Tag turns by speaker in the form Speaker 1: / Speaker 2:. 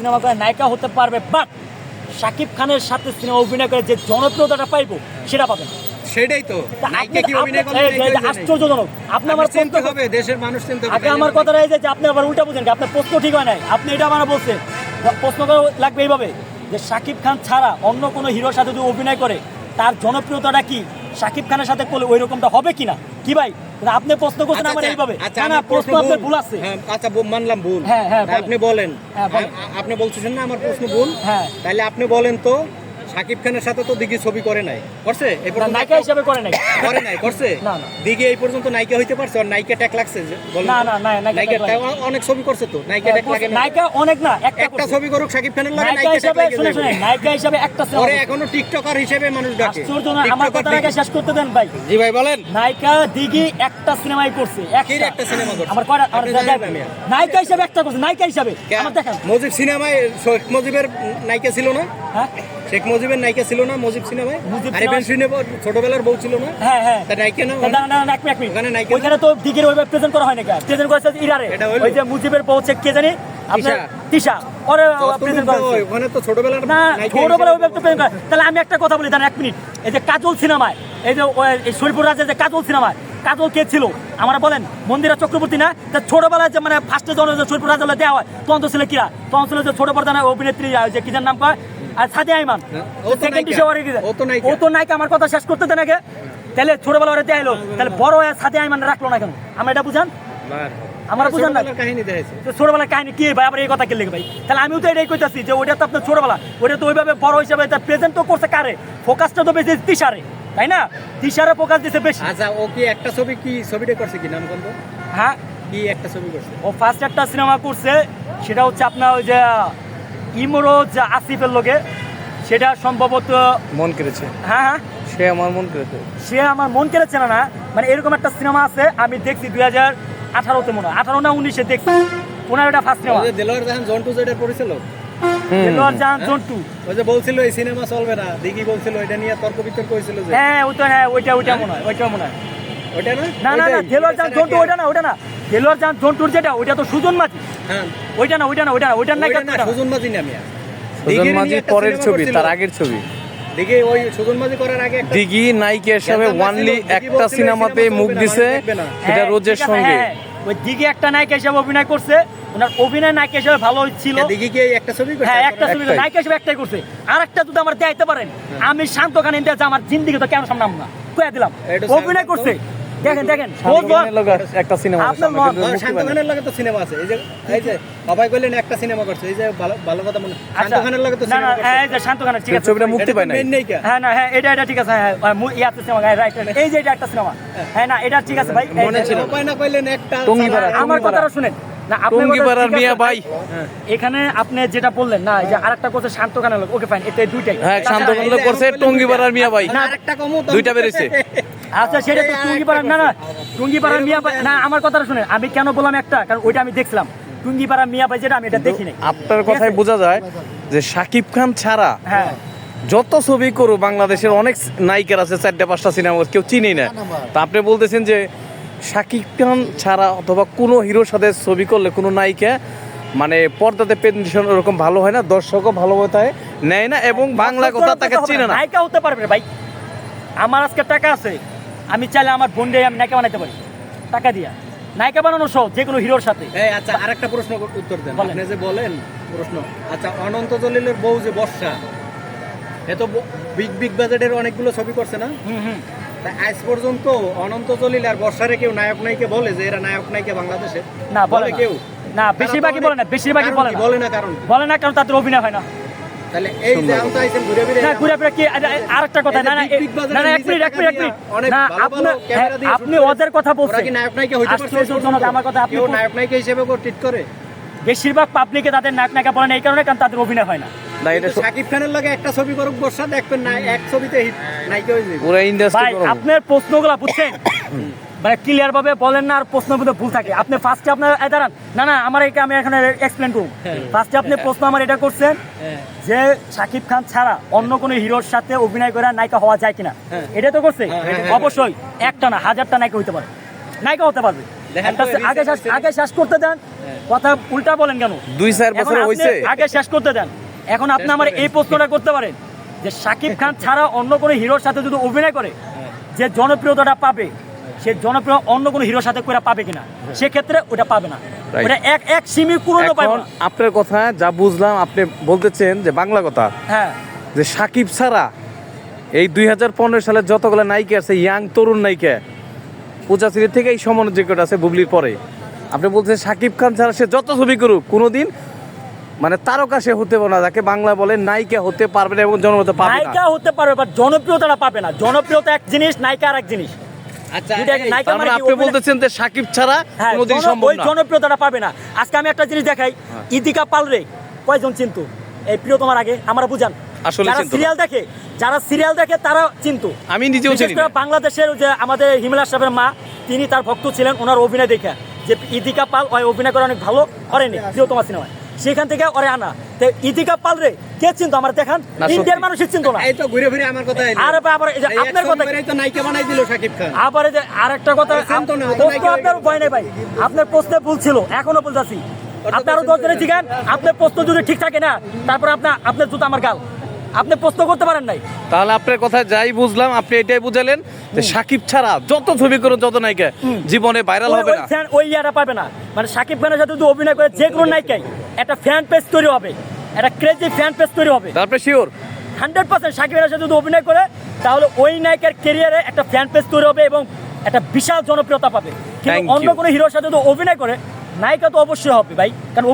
Speaker 1: Cinema করে নায়িকা হতে পারবে বাট শাকিব খানের সাথে সিনেমা অভিনয় করে যে জনপ্রিয়তাটা পাইবো সেটা পাবেন।
Speaker 2: সেটাই তো। নায়িকা কি অভিনয় করলে
Speaker 1: এই যে- এই যে আশ্চর্যজনক। আপনি আমার
Speaker 2: আমার চিনতে হবে দেশের মানুষ চিনতে হবে
Speaker 1: আগে আমার কথা এই যে যে আপনি আবার উল্টা বুঝেন আপনার প্রশ্ন ঠিক হয় নাই আপনি এটা আমার বলছেন। প্রশ্ন করা লাগবে এইভাবে যে শাকিব খান ছাড়া অন্য কোনো হিরোর সাথে যদি অভিনয় করে তার জনপ্রিয়তাটা কি? শাকিব খানের সাথে করলে ওই রকমটা হবে কিনা? কি ভাই? না, আপনি প্রশ্ন করছেন
Speaker 2: আচ্ছা,
Speaker 1: আমার
Speaker 2: আচ্ছা,
Speaker 1: এইভাবে।
Speaker 2: আচ্ছা,
Speaker 1: না না প্রশ্ন আপনার
Speaker 2: ভুল।
Speaker 1: আছে।
Speaker 2: হ্যাঁ, আচ্ছা মানলাম ভুল।
Speaker 1: হ্যাঁ, হ্যাঁ,
Speaker 2: আপনি বলেন।
Speaker 1: হ্যাঁ,
Speaker 2: আপনি বলতেছেন না আমার প্রশ্ন ভুল।
Speaker 1: হ্যাঁ।
Speaker 2: তাহলে আপনি বলেন তো। শাকিব খানের সাথে তো দিঘি ছবি করে নাই। করছে? পর্যন্ত
Speaker 1: নায়িকা
Speaker 2: একটা-
Speaker 1: হিসাবে করে নাই।
Speaker 2: করে নাই করছে?
Speaker 1: না, না।
Speaker 2: দিঘি এই পর্যন্ত নায়িকা হইতে পারছে আর নায়িকা ট্যাগ লাগছে
Speaker 1: না, না, না, নায়িকা
Speaker 2: অনেক ছবি করছে তো নায়িকা ট্যাগ লাগে
Speaker 1: নায়িকা অনেক না একটা
Speaker 2: একটা ছবি করুক শাকিব খানের লাগে
Speaker 1: নায়িকা হিসাবে শুনে শুনে নায়িকা হিসাবে একটা
Speaker 2: ওরে
Speaker 1: করছে।
Speaker 2: এখনও টিকটকার হিসেবে মানুষ ডাকে।
Speaker 1: আশ্চর্য না আমার কথা আগে শেষ করতে দেন ভাই।
Speaker 2: জি ভাই বলেন।
Speaker 1: নায়িকা দিঘি একটা সিনেমাই করছে
Speaker 2: কির একটা সিনেমা করছে?
Speaker 1: আমার কয়টা নায়িকা হিসাবে একটা করছে নায়িকা হিসাবে। আমার দেখেন।
Speaker 2: মুজিব সিনেমায় শেখ মুজিবের নায়িকা ছিল না?
Speaker 1: হ্যাঁ?
Speaker 2: শেখ মুজিবের নায়িকা ছিল না মুজিব সিনেমায়। আরিফিন
Speaker 1: সিনেমায়-
Speaker 2: ছোটবেলার বউ ছিল না?
Speaker 1: হ্যাঁ হ্যাঁ।
Speaker 2: তা নায়িকা না?
Speaker 1: তা দাঁড়ান, দাঁড়ান, এক মিনিট, এক মিনিট।
Speaker 2: ওখানে নায়িকা
Speaker 1: ওইখানে তো দিঘির ওইভাবে প্রেজেন্ট করা হয় না প্রেজেন্ট করেছে ইরারে। ওই যে মুজিবের বউ হচ্ছে কে জানি? আপনার তিশা। ওরে প্রেজেন্ট করা
Speaker 2: ওখানে তো ছোটবেলার
Speaker 1: না
Speaker 2: নায়িকা
Speaker 1: ছোট বড়
Speaker 2: হিসেবে-
Speaker 1: ওইভাবে তো প্রেজেন্ট তাহলে আমি একটা কথা বলি দাঁড়ান এক মিনিট। এই যে কাজল সিনেমায় এই যে শরীফুর রাজের যে কাজল সিনেমায় কাজল কে ছিল? আমরা বলেন মন্দিরা চক্রবর্তী না? ছোটবেলায় যে মানে ফার্স্টে যখন শরীফুর রাজা দেওয়া হয় তখন তো ছিল কিরা? তখন ছিল যে ছোট পর্দার অভিনেত্রী যে কি নাম কয়? আর সাদিয়া ইমান
Speaker 2: হ্যাঁ, ও তো
Speaker 1: সেকেন্ড। হিসেবে কি-
Speaker 2: ও তো নায়িকা।
Speaker 1: ও তো নায়িকা আমার কথা শেষ করতে দেন আগে তাহলে ছোটবেলা ওরা দেয়াইলো তাহলে বড় হয়ে সাদিয়া ইমান রাখল না কেন? আমরা এটা বুঝান?
Speaker 2: বার।
Speaker 1: বুঝান না।
Speaker 2: কাহিনী দেখাইছে।
Speaker 1: ছোটবেলার কাহিনী কি ভাই? আবার এই কথা কে লিখে ভাই? তাহলে আমিও তো এটাই কইতাছি যে ওটা তো আপনার ছোটবেলা। ওটা তো ওইভাবে বড় হিসাবে প্রেজেন্ট তো করছে কারে? ফোকাসটা তো বেশি তিসারে তাই না? তিসারে ফোকাস দিছে বেশি।
Speaker 2: আচ্ছা ও কি একটা ছবি কি ছবিটা করছে কি নাম কোন
Speaker 1: হ্যাঁ।
Speaker 2: কি একটা ছবি করছে?
Speaker 1: ও ফার্স্ট একটা সিনেমা করছে সেটা হচ্ছে আপনার ওই যে ইমরোজ আসিফের লোকে সেটা সম্ভবত
Speaker 3: মন কেড়েছে।
Speaker 1: হ্যাঁ হ্যাঁ।
Speaker 3: সে আমার মন কেড়েছে।
Speaker 1: সে আমার মন কেড়েছে না না। মানে এরকম একটা সিনেমা আছে আমি দেখছি দুই হাজার আঠারোতে মনে হয়। আঠারো না উনিশে দেখছি ওনার এটা ফার্স্ট সিনেমা
Speaker 2: দেলোয়ার জাহান জন্টু যেটা পরিচালক
Speaker 1: দেলোয়ার জাহান জন্টু
Speaker 2: ওই যে বলছিল এই সিনেমা চলবে না। দিঘি বলছিল এটা নিয়ে তর্ক বিতর্ক হয়েছিল যে।
Speaker 1: হ্যাঁ ওইটা হ্যাঁ ওইটা ওইটা মনে হয় ওইটা মনে হয়।
Speaker 2: ওইটা না?
Speaker 1: না না। দেলোয়ার জাহান জন্টু ওইটা না ওইটা না। জন্টুর যেটা ওইটা তো সুজন মাঝি।
Speaker 2: হ্যাঁ।
Speaker 1: ওইটা না ওইটা না ওইটা না ওইটার
Speaker 2: না সুজন মাঝি নামে
Speaker 3: সুজন মাঝি পরের ছবি তার আগের ছবি।
Speaker 2: দিঘি ওই সুজন মাঝি করার আগে একটা
Speaker 3: দিঘি নায়িকা হিসাবে ওয়ানলি একটা সিনেমাতে মুখ দিছে
Speaker 2: না।
Speaker 3: সেটা
Speaker 1: হ্যাঁ,
Speaker 3: রোজের সঙ্গে।
Speaker 1: হ্যাঁ, ওই দিকে একটা নায়িকা হিসেবে অভিনয় করছে ওনার অভিনয় নায়িকা হিসেবে ভালো ছিল।
Speaker 2: দিঘি কি একটা ছবি করছে?
Speaker 1: হ্যাঁ একটা ছবি নায়িকা হিসেবে একটাই করছে। আর একটা যদি আমার দেখাইতে পারেন আমি শান্ত খান ইন্ডিয়া আমার জিন্দিগি তো কেন সামনে না। কয়ে দিলাম। অভিনয় করছে দেখেন দেখেন।
Speaker 3: একটা সিনেমা
Speaker 1: আপনার মন-
Speaker 3: মুক্তি পায় না।
Speaker 2: শান্তখানের লাগে তো সিনেমা আছে। এই যে এই যে সবাই কইলেন একটা সিনেমা করছে। এই যে ভালো ভালো কথা মনে
Speaker 1: আচ্ছা,
Speaker 2: শান্তখানের লাগে তো
Speaker 1: না না
Speaker 2: সিনেমা
Speaker 1: হ্যাঁ,
Speaker 2: করছে।
Speaker 1: এই যে শান্ত ঠিক আছে।
Speaker 3: ছবিটা মুক্তি পায় না
Speaker 2: মেন নেই। কে
Speaker 1: হ্যাঁ না হ্যাঁ এটা এটা ঠিক আছে হ্যাঁ হ্যাঁ ইয়াতে সিনেমা হ্যাঁ রাইট এই যে এটা একটা সিনেমা। হ্যাঁ। না এটা ঠিক আছে ভাই
Speaker 2: মনে ছিল। উপায় না কইলেন একটা
Speaker 1: আমার কথাটা শুনেন। না আপনি
Speaker 3: টঙ্গিপাড়ার
Speaker 1: বলছেন, ঠিক
Speaker 3: মিয়া
Speaker 1: আছে,
Speaker 3: ভাই।
Speaker 1: এখানে আপনি যেটা বললেন না এই যে আরেকটা করছে শান্ত খানের লোক ওকে ফাইন এটা দুইটাই।
Speaker 3: হ্যাঁ শান্ত
Speaker 1: তাছাড়া-
Speaker 3: খানের করছে টঙ্গিপাড়ার মিয়া ভাই।
Speaker 1: না,
Speaker 2: আরেকটা কমও
Speaker 3: দুইটা বেরিয়েছে।
Speaker 1: আচ্ছা সেটা তো টুঙ্গি পাড়ার না না টুঙ্গি পাড়ার মিয়া ভাই না আমার কথাটা শুনে আমি কেন বললাম একটা? কারণ ওইটা আমি দেখছিলাম। টুঙ্গি পাড়ার মিয়া ভাই যেটা আমি এটা দেখি নাই।
Speaker 3: আপনার কথায় বোঝা যায় যে শাকিব খান ছাড়া
Speaker 1: হ্যাঁ।
Speaker 3: যত ছবি করো বাংলাদেশের অনেক নায়িকার আছে চারটা পাঁচটা সিনেমা কেউ চিনি না। তা আপনি বলতেছেন যে শাকিব খান ছাড়া অথবা কোনো হিরোর সাথে ছবি করলে কোনো নায়িকা মানে পর্দাতে পেন্ডিশন ওরকম ভালো হয় না দর্শকও ভালো তাই নেয় না এবং বাংলা কথা তাকে চিনে না।
Speaker 1: নায়িকা হতে পারবে ভাই। আমার আজকে টাকা আছে। আমি চাইলে আমার বোনডে আমি নায়িকা বানাইতে পারি। টাকা দিয়া। নায়িকা বানানো সহ যে কোনো হিরোর সাথে।
Speaker 2: এই আচ্ছা আরেকটা প্রশ্ন উত্তর দেন। আপনি যে বলেন প্রশ্ন। আচ্ছা অনন্ত জলিলের বউ যে বর্ষা এ তো বিগ বিগ বাজেটের অনেকগুলো ছবি করছে না?
Speaker 1: হুম হুম।
Speaker 2: তা আজ পর্যন্ত অনন্ত জলিল আর বর্ষারে কেউ নায়ক নায়িকা বলে যে এরা নায়ক নায়িকা বাংলাদেশে?
Speaker 1: না বলে
Speaker 2: কেউ?
Speaker 1: না বেশিরভাগই বলে না বেশিরভাগই বলে না।
Speaker 2: কারণ
Speaker 1: বলে না কারণ তাদের অভিনয় হয় না।
Speaker 2: তাহলে এই যে আমতা আইছেন ঘুরে ফিরে।
Speaker 1: না ঘুরে ফিরে কি আর একটা কথা
Speaker 2: এই যে
Speaker 1: না না
Speaker 2: big big বাজারে
Speaker 1: না না এক
Speaker 2: নিজের
Speaker 1: মিনিট এক
Speaker 2: টাকা
Speaker 1: মিনিট এক
Speaker 2: দিয়ে
Speaker 1: মিনিট।
Speaker 2: অনেক
Speaker 1: না
Speaker 2: ভালো
Speaker 1: আপনি। ওদের কথা
Speaker 2: ওরা
Speaker 1: বলছেন।
Speaker 2: নায়ক নায়িকা হইতে পারছে?
Speaker 1: আশ্চর্যজনক আমার কথা আপনি
Speaker 2: নায়ক নায়িকা হিসেবে ট্রিট করে?
Speaker 1: বেশিরভাগ পাবলিকে তাদের নায়ক নাকা বলে না এই কারণে কারণ তাদের অভিনয় হয় না।
Speaker 3: না এটা
Speaker 2: খানের লগে একটা ছবি করুক বর্ষা দেখবেন না এক ছবিতে hit নায়িকা হয়ে যাবে।
Speaker 3: পুরো ইন্ডাস্ট্রি
Speaker 1: আপনার প্রশ্নগুলো বুঝছেন? মানে ক্লিয়ার ভাবে বলেন না আর প্রশ্ন মধ্যে ভুল থাকে। আপনি ফার্স্টে আপনার দাঁড়ান না না আমার এটা আমি এখানে এক্সপ্লেন করুন ফার্স্টে আপনি প্রশ্ন আমার এটা করছেন যে শাকিব খান ছাড়া অন্য কোনো হিরোর সাথে অভিনয় করে নায়িকা হওয়া যায় কিনা? এটা তো করছে? অবশ্যই একটা না হাজারটা নায়িকা হতে পারে। নায়িকা হতে পারবে। আগে শেষ- আগে শেষ করতে দেন কথা উল্টা বলেন কেন?
Speaker 3: দুই চার বছরে হয়েছে
Speaker 1: আগে শেষ করতে দেন। এখন আপনি আমার এই প্রশ্নটা করতে পারেন যে শাকিব খান ছাড়া অন্য কোনো হিরোর সাথে যদি অভিনয় করে যে জনপ্রিয়তাটা পাবে সে জনপ্রিয় অন্য কোনো হিরোর সাথে করে পাবে কিনা? সেক্ষেত্রে ওটা পাবে না. ওটা এক এক সিমি পুরনো পাবে না।
Speaker 3: আপনার কথা যা বুঝলাম আপনি বলতেছেন যে বাংলা কথা।
Speaker 1: হ্যাঁ।
Speaker 3: যে সাকিব ছাড়া এই দুই হাজার পনেরো সালে যতগুলো নায়িকা আছে ইয়াং তরুণ নায়িকা পূজাশ্রী থেকে এই সমন্বয়কটা আছে বুবলির পরে। আপনি বলছেন সাকিব খান ছাড়া সে যত ছবি করুক কোনোদিন মানে তারকা সে হতে পারে না যাকে বাংলা বলে নায়িকা হতে পারবে না এবং জনমত পাবে না।
Speaker 1: নায়িকা হতে পারবে বাট জনপ্রিয়তাটা পাবে না। জনপ্রিয়তা এক জিনিস নায়িকা আর এক জিনিস।
Speaker 2: আচ্ছা
Speaker 3: মানে
Speaker 1: মানে কি
Speaker 3: আপনি বলতেছেন যে সাকিব ছাড়া
Speaker 1: হ্যাঁ
Speaker 3: কোনোদিন সম্ভব না।
Speaker 1: জনপ্রিয়তাটা পাবে না। আজকে আমি একটা জিনিস দেখাই। ইদিকা পালরে কয়জন চিন্তু? এই প্রিয় তোমার আগে আমরা বুঝান।
Speaker 3: আসলে।
Speaker 1: সিরিয়াল দেখে যারা সিরিয়াল দেখে তারা চিন্তু।
Speaker 3: আমি নিজেও চিনি
Speaker 1: বাংলাদেশের যে আমাদের হিমেলা সাহেবের মা তিনি তার ভক্ত ছিলেন ওনার অভিনয় দেখে। যে ইদিকা পাল ওই অভিনয় করে অনেক ভালো করেনি প্রিয় তোমার সিনেমায়। সেখান থেকে ওরে আনা। তো ইদিকা পাল রে কে চিনতো আমার দেখান? ইন্ডিয়ার মানুষই চিনতো না।
Speaker 2: এই তো ঘুরে ফিরে আমার কথা।
Speaker 1: আর আবার এই যে
Speaker 2: এই
Speaker 1: আপনার কথা
Speaker 2: এই তো নায়িকা বানাই দিল সাকিব খান।
Speaker 1: আবার এই যে আরেকটা কথা
Speaker 2: চিনতো না, তো
Speaker 1: প্রশ্ন আপনার ভয় নেই ভাই। আপনার প্রশ্নে ভুল ছিল এখনও বলতেছি আপনি আরও দশ জনে জিগান আপনার প্রশ্ন যদি ঠিক থাকে না তারপর আপনার আপনার জুতো আমার গাল। আপনি প্রশ্ন করতে পারেন নাই।
Speaker 3: তাহলে আপনার কথা যাই বুঝলাম আপনি এটাই বুঝালেন যে সাকিব ছাড়া যত ছবি করুন যত নায়িকা জীবনে ভাইরাল হবে না।
Speaker 1: ওই ইয়াটা পাবে না। মানে সাকিব খানের সাথে যদি অভিনয় করে যে কোনো নায়িকাই একটা ফ্যান পেজ তৈরি হবে। একটা ক্রেজি ফ্যান পেজ তৈরি হবে।
Speaker 3: তারপরে শিওর
Speaker 1: হান্ড্রেড পার্সেন্ট সাকিব খানের সাথে যদি অভিনয় করে তাহলে ওই নায়িকার ক্যারিয়ারে একটা ফ্যান পেজ তৈরি হবে এবং একটা বিশাল জনপ্রিয়তা পাবে। কিন্তু অন্য. কোনো হিরোর সাথে যদি অভিনয় করে নায়িকা তো অবশ্যই হবে ভাই। কারণ